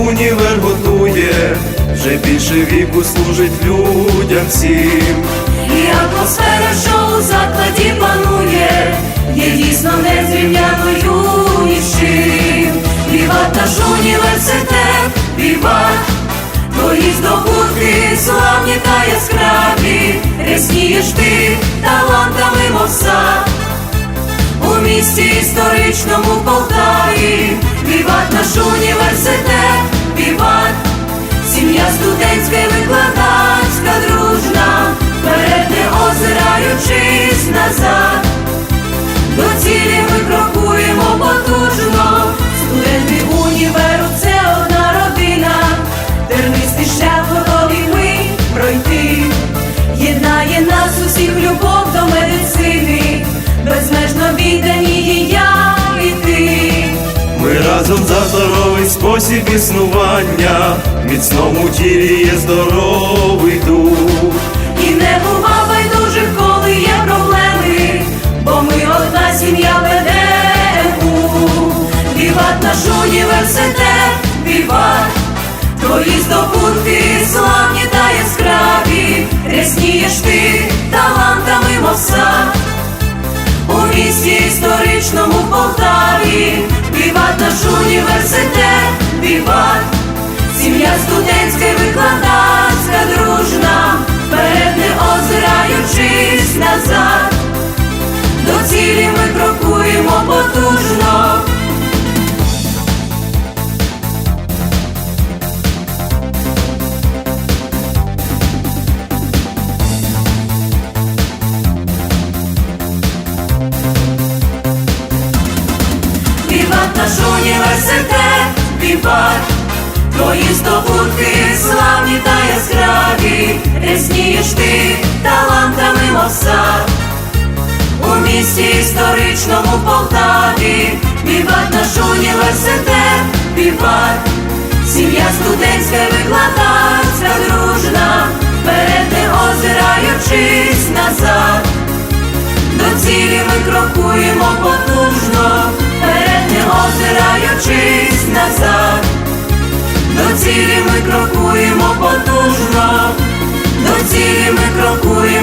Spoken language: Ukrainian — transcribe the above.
універ готує, вже більше віку служить людям всім. І атмосфера, що у закладі панує, є дійсно незрівняною ні з чим. Віват наш університет, віват, твої здобутки славні та яскраві, ряснієш ти талантами мов сад. У місті історичному спосіб існування, міцному тілі є здоровий дух. І не бува байдужих, коли є проблеми, бо ми одна сім'я ВДУ. Віват наш університет, віват, твої здобутки славні та яскраві, ряснієш ти талантами мов сад. У місті історичному Полтаві, віват наш університет, віват, сім'я студентська наш університет, віват, твої здобутки славні та яскраві, ряснієш ти талантами мов сад. У місті історичному Полтаві, віват наш університет, віват, сім'я студентська викладацька дружна, вперед не озираючись назад. До цілі ми крокуємо потужно, озираючись назад. До цілі ми крокуємо потужно, до цілі ми крокуємо.